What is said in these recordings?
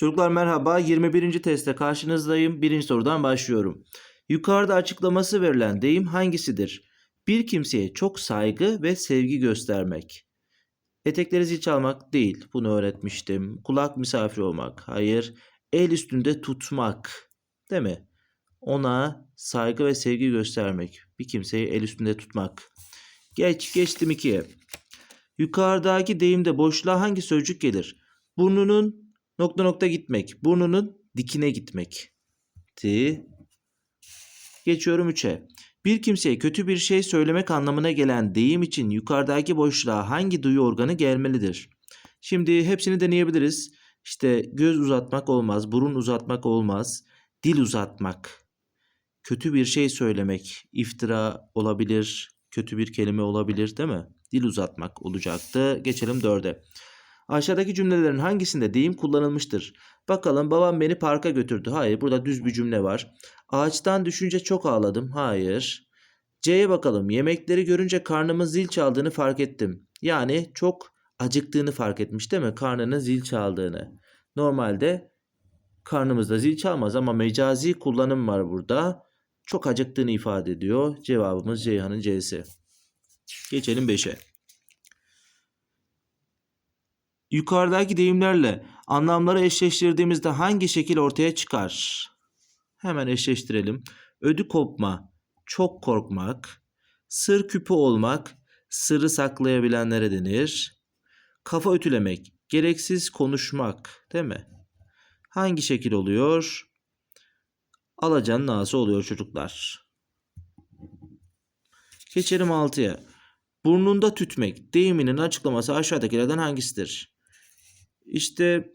Çocuklar merhaba. 21. testte karşınızdayım. Birinci sorudan başlıyorum. Yukarıda açıklaması verilen deyim hangisidir? Bir kimseye çok saygı ve sevgi göstermek. Etekleri zil çalmak değil. Bunu öğretmiştim. Kulak misafir olmak. Hayır. El üstünde tutmak. Değil mi? Ona saygı ve sevgi göstermek. Bir kimseyi el üstünde tutmak. Geç, geçtim ikiye. Yukarıdaki deyimde boşluğa hangi sözcük gelir? Burnunun nokta nokta gitmek. Burnunun dikine gitmek. Ti. Geçiyorum 3'e. Bir kimseye kötü bir şey söylemek anlamına gelen deyim için yukarıdaki boşluğa hangi duyu organı gelmelidir? Şimdi hepsini deneyebiliriz. İşte göz uzatmak olmaz, burun uzatmak olmaz, dil uzatmak. Kötü bir şey söylemek, iftira olabilir, kötü bir kelime olabilir değil mi? Dil uzatmak olacaktı. Geçelim dörde. Aşağıdaki cümlelerin hangisinde deyim kullanılmıştır? Bakalım babam beni parka götürdü. Hayır burada düz bir cümle var. Ağaçtan düşünce çok ağladım. Hayır. C'ye bakalım. Yemekleri görünce karnımın zil çaldığını fark ettim. Yani çok acıktığını fark etmiş değil mi? Karnının zil çaldığını. Normalde karnımızda zil çalmaz ama mecazi kullanım var burada. Çok acıktığını ifade ediyor. Cevabımız Ceyhan'ın C'si. Geçelim 5'e. Yukarıdaki deyimlerle anlamları eşleştirdiğimizde hangi şekil ortaya çıkar? Hemen eşleştirelim. Ödü kopma, çok korkmak, sır küpü olmak, sırrı saklayabilenlere denir. Kafa ütülemek, gereksiz konuşmak, değil mi? Hangi şekil oluyor? Alacanın ağası oluyor çocuklar. Geçelim 6'ya. Burnunda tütmek deyiminin açıklaması aşağıdakilerden hangisidir? İşte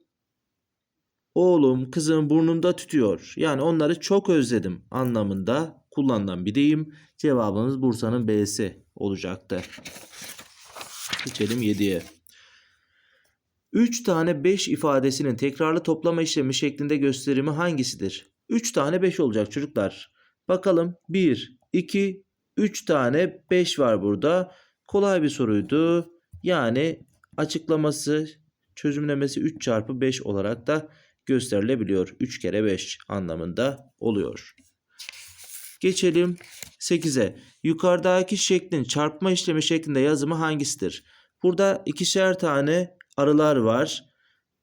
oğlum kızım burnunda tütüyor. Yani onları çok özledim anlamında kullanılan bir deyim. Cevabımız Bursa'nın B'si olacaktı. Geçelim 7'ye. 3 tane 5 ifadesinin tekrarlı toplama işlemi şeklinde gösterimi hangisidir? 3 tane 5 olacak çocuklar. Bakalım 1, 2, 3 tane 5 var burada. Kolay bir soruydu. Yani açıklaması, çözümlemesi 3 çarpı 5 olarak da gösterilebiliyor. 3 kere 5 anlamında oluyor. Geçelim 8'e. Yukarıdaki şeklin çarpma işlemi şeklinde yazımı hangisidir? Burada ikişer tane arılar var.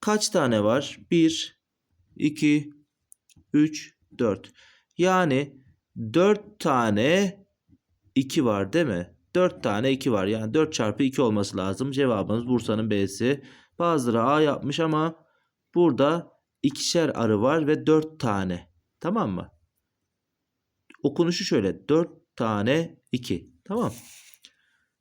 Kaç tane var? 1, 2, 3, 4. Yani 4 tane 2 var değil mi? 4 tane 2 var. Yani 4 çarpı 2 olması lazım. Cevabımız Bursa'nın B'si. Bazıları A yapmış ama burada ikişer arı var ve 4 tane. Tamam mı? Okunuşu şöyle. 4 tane 2. Tamam.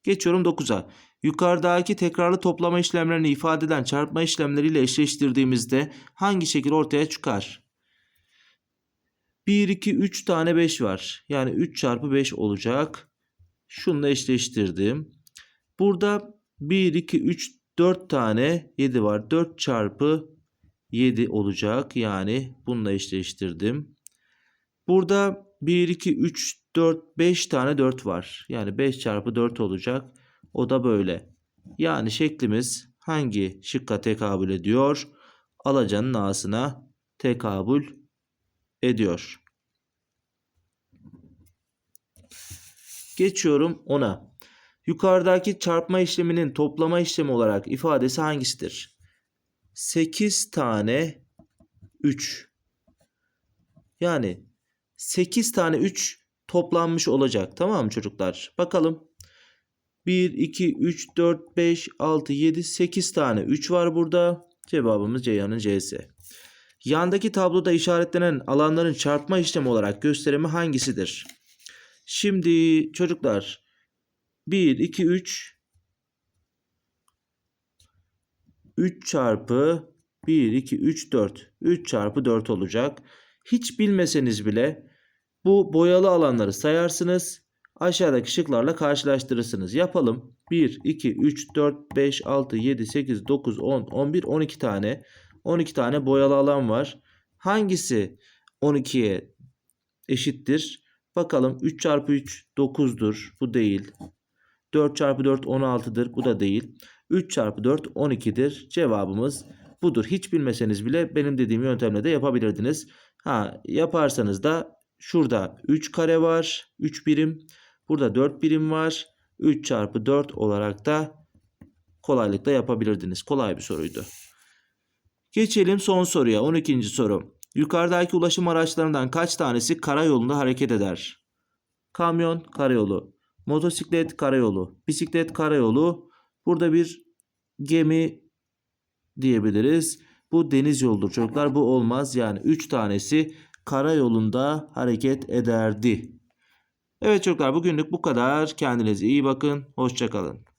Geçiyorum 9'a. Yukarıdaki tekrarlı toplama işlemlerini ifade eden çarpma işlemleriyle eşleştirdiğimizde hangi şekil ortaya çıkar? 1, 2, 3 tane 5 var. Yani 3 çarpı 5 olacak. Şununla eşleştirdim. Burada 1, 2, 3, 4 tane 7 var. 4 çarpı 7 olacak. Yani bununla eşleştirdim. Burada 1, 2, 3, 4, 5 tane 4 var. Yani 5 çarpı 4 olacak. O da böyle. Yani şeklimiz hangi şıkka tekabül ediyor? Alacanın ağasına tekabül ediyor. Geçiyorum ona. Yukarıdaki çarpma işleminin toplama işlemi olarak ifadesi hangisidir? 8 tane 3. Yani 8 tane 3 toplanmış olacak. Tamam mı çocuklar? Bakalım. 1, 2, 3, 4, 5, 6, 7, 8 tane 3 var burada. Cevabımız Ceyhan'ın C'si. Yandaki tabloda işaretlenen alanların çarpma işlemi olarak gösterimi hangisidir? Şimdi çocuklar 1, 2, 3 3 çarpı 1, 2, 3, 4 3 çarpı 4 olacak. Hiç bilmeseniz bile bu boyalı alanları sayarsınız. Aşağıdaki şıklarla karşılaştırırsınız. Yapalım. 1, 2, 3, 4, 5, 6, 7, 8, 9, 10, 11, 12 tane. 12 tane boyalı alan var. Hangisi 12'ye eşittir? Bakalım 3 çarpı 3 9'dur. Bu değil. 4 çarpı 4 16'dır. Bu da değil. 3 çarpı 4 12'dir. Cevabımız budur. Hiç bilmeseniz bile benim dediğim yöntemle de yapabilirdiniz. Ha yaparsanız da şurada 3 kare var. 3 birim. Burada 4 birim var. 3 çarpı 4 olarak da kolaylıkla yapabilirdiniz. Kolay bir soruydu. Geçelim son soruya. 12. soru. Yukarıdaki ulaşım araçlarından kaç tanesi karayolunda hareket eder? Kamyon karayolu, motosiklet karayolu, bisiklet karayolu. Burada bir gemi diyebiliriz. Bu deniz yoludur çocuklar. Bu olmaz. Yani 3 tanesi karayolunda hareket ederdi. Evet çocuklar bugünlük bu kadar. Kendinize iyi bakın. Hoşçakalın.